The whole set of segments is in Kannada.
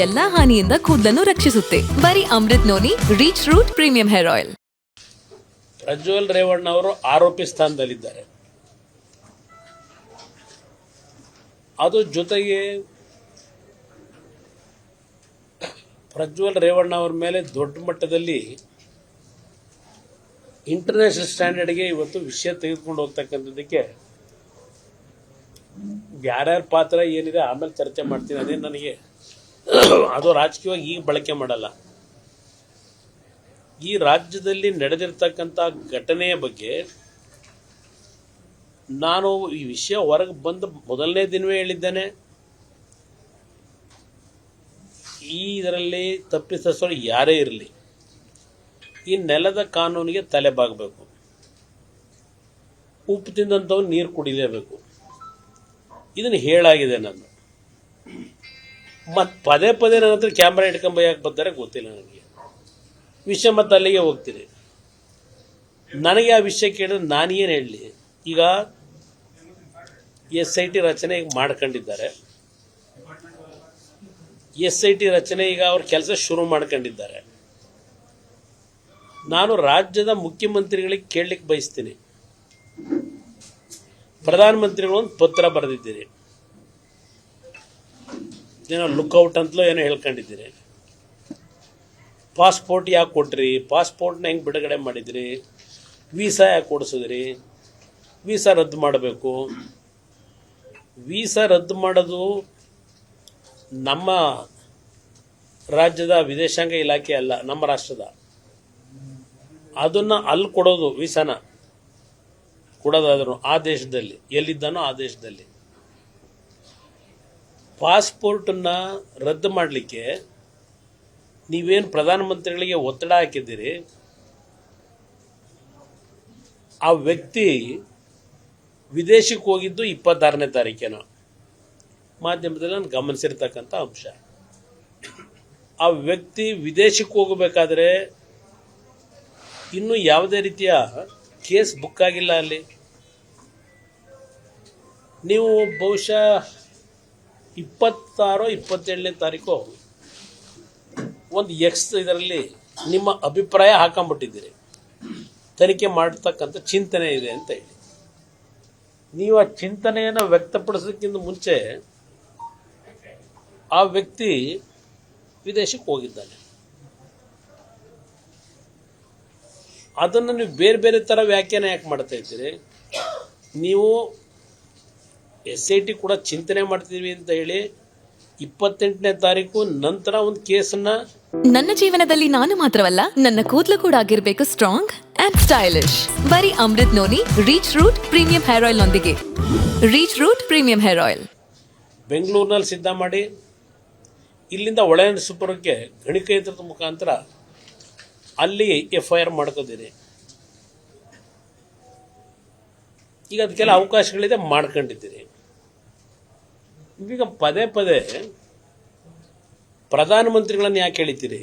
ಎಲ್ಲಾ ಹಾನಿಯಿಂದ ಕೂದಲನ್ನು ರಕ್ಷಿಸುತ್ತೆ. ಬರೀ Amrut noni reach root premium hair oil Prajwal Revanna ಅವರು ಆರೋಪಿ ಸ್ಥಾನದಲ್ಲಿದ್ದಾರೆ. ಅದು ಜೊತೆಗೆ ಪ್ರಜ್ವಲ್ ರೇವಣ್ಣ ಅವರ ಮೇಲೆ ದೊಡ್ಡ ಮಟ್ಟದಲ್ಲಿ ಇಂಟರ್ನ್ಯಾಷನಲ್ ಸ್ಟ್ಯಾಂಡರ್ಡ್ಗೆ ಇವತ್ತು ವಿಷಯ ತೆಗೆದುಕೊಂಡು ಹೋಗ್ತಕ್ಕಂಥದ್ದಕ್ಕೆ ಯಾರ್ಯಾರ ಪಾತ್ರ ಏನಿದೆ, ಆಮೇಲೆ ಚರ್ಚೆ ಮಾಡ್ತೀನಿ. ಅದೇ ನನಗೆ ಅದು ರಾಜಕೀಯವಾಗಿ ಈಗ ಬಳಕೆ ಮಾಡಲ್ಲ. ಈ ರಾಜ್ಯದಲ್ಲಿ ನಡೆದಿರ್ತಕ್ಕಂಥ ಘಟನೆಯ ಬಗ್ಗೆ ನಾನು ಈ ವಿಷಯ ಹೊರಗೆ ಬಂದು ಮೊದಲನೇ ದಿನವೇ ಹೇಳಿದ್ದೇನೆ. ಈ ಇದರಲ್ಲಿ ತಪ್ಪಿತಸ್ಥರು ಯಾರೇ ಇರಲಿ, ಈ ನೆಲದ ಕಾನೂನಿಗೆ ತಲೆ ಬಾಗಬೇಕು. ಉಪ್ಪು ತಿಂದಂಥವ್ರು ನೀರು ಕುಡಿಲೇಬೇಕು. ಇದನ್ನು ಹೇಳಾಗಿದೆ ನಾನು. ಮತ್ತು ಪದೇ ಪದೇ ನನ್ನ ಹತ್ರ ಕ್ಯಾಮ್ರಾ ಇಟ್ಕೊಂಬ ಯಾಕೆ ಬರ್ತಾರೆ ಗೊತ್ತಿಲ್ಲ ನನಗೆ. ವಿಷಯ ಮತ್ತು ಅಲ್ಲಿಗೆ ಹೋಗ್ತೀರಿ ನನಗೆ ಆ ವಿಷಯ ಕೇಳಿದ್ರೆ ನಾನೇನು ಹೇಳಲಿ? ಈಗ ಎಸ್ ಐ ಟಿ ರಚನೆ ಈಗ ಮಾಡ್ಕೊಂಡಿದ್ದಾರೆ. ಎಸ್ ಐ ಟಿ ರಚನೆ ಈಗ ಅವ್ರ ಕೆಲಸ ಶುರು ಮಾಡ್ಕೊಂಡಿದ್ದಾರೆ. ನಾನು ರಾಜ್ಯದ ಮುಖ್ಯಮಂತ್ರಿಗಳಿಗೆ ಕೇಳಲಿಕ್ಕೆ ಬಯಸ್ತೀನಿ. ಪ್ರಧಾನಮಂತ್ರಿಗಳು ಒಂದು ಪತ್ರ ಬರೆದಿದ್ದೀರಿ. ಏನೋ ಲುಕ್ಔಟ್ ಅಂತಲೂ ಏನೋ ಹೇಳ್ಕೊಂಡಿದ್ದೀರಿ. ಪಾಸ್ಪೋರ್ಟ್ ಯಾಕೆ ಕೊಟ್ರಿ? ಪಾಸ್ಪೋರ್ಟ್ನ ಹೆಂಗೆ ಬಿಡುಗಡೆ ಮಾಡಿದಿರಿ? ವೀಸಾ ಯಾಕೆ ಕೊಡಿಸಿದ್ರಿ? ವೀಸಾ ರದ್ದು ಮಾಡಬೇಕು. ವೀಸಾ ರದ್ದು ಮಾಡೋದು ನಮ್ಮ ರಾಜ್ಯದ ವಿದೇಶಾಂಗ ಇಲಾಖೆ ಅಲ್ಲ, ನಮ್ಮ ರಾಷ್ಟ್ರದ. ಅದನ್ನು ಅಲ್ಲಿ ಕೊಡೋದು ವೀಸಾನ ಕೊಡೋದಾದ್ರು ಆ ದೇಶದಲ್ಲಿ, ಎಲ್ಲಿದ್ದಾನೋ ಆ ದೇಶದಲ್ಲಿ. ಪಾಸ್ಪೋರ್ಟನ್ನು ರದ್ದು ಮಾಡಲಿಕ್ಕೆ ನೀವೇನು ಪ್ರಧಾನಮಂತ್ರಿಗಳಿಗೆ ಒತ್ತಡ ಹಾಕಿದ್ದೀರಿ? ಆ ವ್ಯಕ್ತಿ ವಿದೇಶಕ್ಕೆ ಹೋಗಿದ್ದು ಇಪ್ಪತ್ತಾರನೇ ತಾರೀಕೇನೋ ಮಾಧ್ಯಮದಲ್ಲಿ ನಾನು ಗಮನಿಸಿರ್ತಕ್ಕಂಥ ಅಂಶ. ಆ ವ್ಯಕ್ತಿ ವಿದೇಶಕ್ಕೆ ಹೋಗಬೇಕಾದ್ರೆ ಇನ್ನೂ ಯಾವುದೇ ರೀತಿಯ ಕೇಸ್ ಬುಕ್ ಆಗಿಲ್ಲ ಅಲ್ಲಿ. ನೀವು ಬಹುಶಃ ಇಪ್ಪತ್ತಾರೋ ಇಪ್ಪತ್ತೇಳನೇ ತಾರೀಕು ಒಂದು ಎಕ್ಸ್ ಇದರಲ್ಲಿ ನಿಮ್ಮ ಅಭಿಪ್ರಾಯ ಹಾಕೊಂಬಿಟ್ಟಿದ್ದೀರಿ. ತನಿಖೆ ಮಾಡ್ತಕ್ಕಂಥ ಚಿಂತನೆ ಇದೆ ಅಂತ ಹೇಳಿ. ನೀವು ಆ ಚಿಂತನೆಯನ್ನು ವ್ಯಕ್ತಪಡಿಸೋಕ್ಕಿಂತ ಮುಂಚೆ ಆ ವ್ಯಕ್ತಿ ವಿದೇಶಕ್ಕೆ ಹೋಗಿದ್ದಾನೆ. ಅದನ್ನು ನೀವು ಬೇರೆ ಬೇರೆ ಥರ ವ್ಯಾಖ್ಯಾನ ಯಾಕೆ ಮಾಡ್ತಾ ಇದ್ದೀರಿ? ನೀವು ಎಸ್ ಐ ಟಿ ಕೂಡ ಚಿಂತನೆ ಮಾಡ್ತಿದ್ವಿ ಅಂತ ಹೇಳಿ ಇಪ್ಪತ್ತೆಂಟನೇ ತಾರೀಕು ನಂತರ ಒಂದು ಕೇಸನ್ನ ನನ್ನ ಜೀವನದಲ್ಲಿ ನಾನು ಮಾತ್ರವಲ್ಲ ನನ್ನ ಕೂದಲು ಕೂಡ ಆಗಿರ್ಬೇಕು ಸ್ಟ್ರಾಂಗ್ ಅಂಡ್ ಸ್ಟೈಲಿಶ್ ಬರೀ Amrut noni reach root premium hair oil ನೊಂದಿಗೆ. Reach root premium hair oil ಬೆಂಗಳೂರಿನಲ್ಲಿ ಸಿದ್ಧ ಮಾಡಿ ಇಲ್ಲಿಂದ ಒಳನರಸೀಪುರಕ್ಕೆ ಗಣಿಕಯಂತ್ರದ ಮುಖಾಂತರ ಅಲ್ಲಿ ಎಫ್ ಐ ಆರ್ ಮಾಡ್ಕೋತೀನಿ ಈಗ ಅದಕ್ಕೆಲ್ಲ ಅವಕಾಶಗಳಿದೆ ಮಾಡ್ಕೊಂಡಿದ್ದೀರಿ ಈಗ ಪದೇ ಪದೇ ಪ್ರಧಾನಮಂತ್ರಿಗಳನ್ನು ಯಾಕೆ ಹೇಳಿತೀರಿ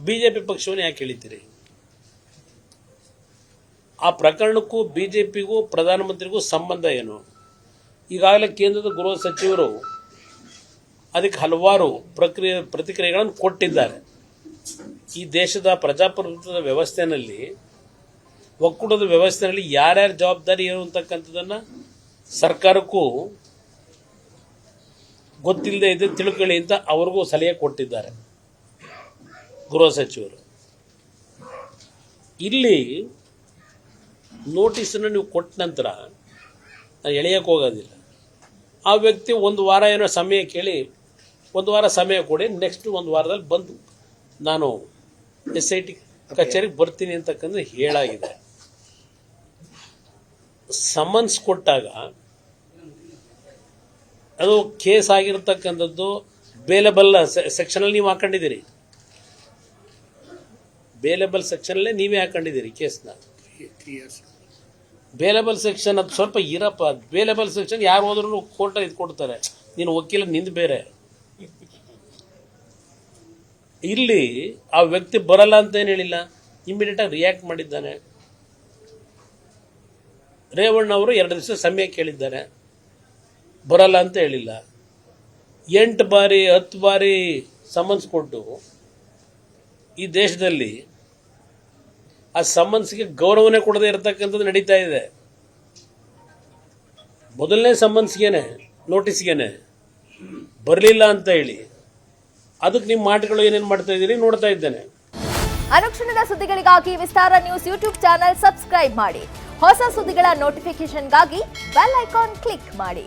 ಬಿ ಜೆ ಪಿ ಪಕ್ಷವನ್ನು ಯಾಕೆ ಹೇಳಿತೀರಿ ಆ ಪ್ರಕರಣಕ್ಕೂ ಬಿ ಜೆ ಪಿಗೂ ಪ್ರಧಾನಮಂತ್ರಿಗೂ ಸಂಬಂಧ ಏನು? ಈಗಾಗಲೇ ಕೇಂದ್ರದ ಗೃಹ ಸಚಿವರು ಅದಕ್ಕೆ ಹಲವಾರು ಪ್ರಕ್ರಿಯೆ ಪ್ರತಿಕ್ರಿಯೆಗಳನ್ನು ಕೊಟ್ಟಿದ್ದಾರೆ. ಈ ದೇಶದ ಪ್ರಜಾಪ್ರಭುತ್ವದ ವ್ಯವಸ್ಥೆಯಲ್ಲಿ ಒಕ್ಕೂಟದ ವ್ಯವಸ್ಥೆಯಲ್ಲಿ ಯಾರ್ಯಾರ ಜವಾಬ್ದಾರಿ ಏನು ಅಂತಕ್ಕಂಥದ್ದನ್ನು ಸರ್ಕಾರಕ್ಕೂ ಗೊತ್ತಿಲ್ಲದೆ ಇದೆ ತಿಳ್ಕೊಳ್ಳಿ ಅಂತ ಅವ್ರಿಗೂ ಸಲಹೆ ಕೊಟ್ಟಿದ್ದಾರೆ. ಗೃಹ ಸಚಿವರು. ಇಲ್ಲಿ ನೋಟಿಸನ್ನು ನೀವು ಕೊಟ್ಟ ನಂತರ ನಾನು ಹೋಗೋದಿಲ್ಲ. ಆ ವ್ಯಕ್ತಿ ಒಂದು ವಾರ ಏನೋ ಸಮಯ ಕೇಳಿ, ಒಂದು ವಾರ ಸಮಯ ಕೊಡಿ ನೆಕ್ಸ್ಟ್ ಒಂದು ವಾರದಲ್ಲಿ ಬಂದು ನಾನು ಎಸ್ ಐ ಟಿ ಕಚೇರಿಗೆ ಬರ್ತೀನಿ ಅಂತಕ್ಕಂಥ ಹೇಳಾಗಿದೆ. ಸಮನ್ಸ್ ಕೊಟ್ಟಾಗ ಅದು ಕೇಸ್ ಆಗಿರತಕ್ಕಂಥದ್ದು ಬೇಲೆಬಲ್ ಸೆಕ್ಷನಲ್ಲಿ ನೀವು ಹಾಕೊಂಡಿದ್ದೀರಿ. ಬೇಲೆಬಲ್ ಸೆಕ್ಷನಲ್ಲೇ ನೀವೇ ಹಾಕೊಂಡಿದ್ದೀರಿ ಕೇಸ್ನ. ಬೇಲೆಬಲ್ ಸೆಕ್ಷನ್ ಅದು ಸ್ವಲ್ಪ ಇರಪ್ಪ. ಬೇಲೆಬಲ್ ಸೆಕ್ಷನ್ ಯಾರು ಹೋದ್ರೂ ಕೋರ್ಟ್ ಇದು ಕೊಡ್ತಾರೆ ನೀನು ವಕೀಲ ನಿಂದು ಬೇರೆ. ಇಲ್ಲಿ ಆ ವ್ಯಕ್ತಿ ಬರಲ್ಲ ಅಂತ ಏನು ಹೇಳಿಲ್ಲ? ಇಮ್ಮಿಡಿಯೇಟಾಗಿ ರಿಯಾಕ್ಟ್ ಮಾಡಿದ್ದಾನೆ. ರೇವಣ್ಣ ಅವರು ಎರಡು ದಿವಸ ಸಮಯ ಕೇಳಿದ್ದಾರೆ. ಬರಲ್ಲ ಅಂತ ಹೇಳಿಲ್ಲ. ಎಂಟು ಬಾರಿ, ಹತ್ತು ಬಾರಿ ಸಮನ್ಸ್ ಕೊಟ್ಟು ಈ ದೇಶದಲ್ಲಿ ಆ ಸಮನ್ಸ್ಗೆ ಗೌರವನೇ ಕೊಡದೆ ಇರತಕ್ಕಂಥದ್ದು ನಡೀತಾ ಇದೆ. ಮೊದಲನೇ ಸಮನ್ಸ್ಗೇನೆ ನೋಟಿಸ್ಗೇನೆ ಬರಲಿಲ್ಲ ಅಂತ ಹೇಳಿ ಅದಕ್ಕೆ ನಿಮ್ಮ ಮಾತುಗಳು ಏನೇನು ಮಾಡ್ತಾ ಇದ್ದೀರಿ ನೋಡ್ತಾ ಇದ್ದೇನೆ. ಅನುಕ್ಷಣದ ಸುದ್ದಿಗಳಿಗಾಗಿ Vistara news YouTube channel subscribe ಮಾಡಿ. ಹೊಸ ಸುದ್ದಿಗಳ ನೋಟಿಫಿಕೇಶನ್ಗಾಗಿ ಬೆಲ್ ಐಕಾನ್ ಕ್ಲಿಕ್ ಮಾಡಿ.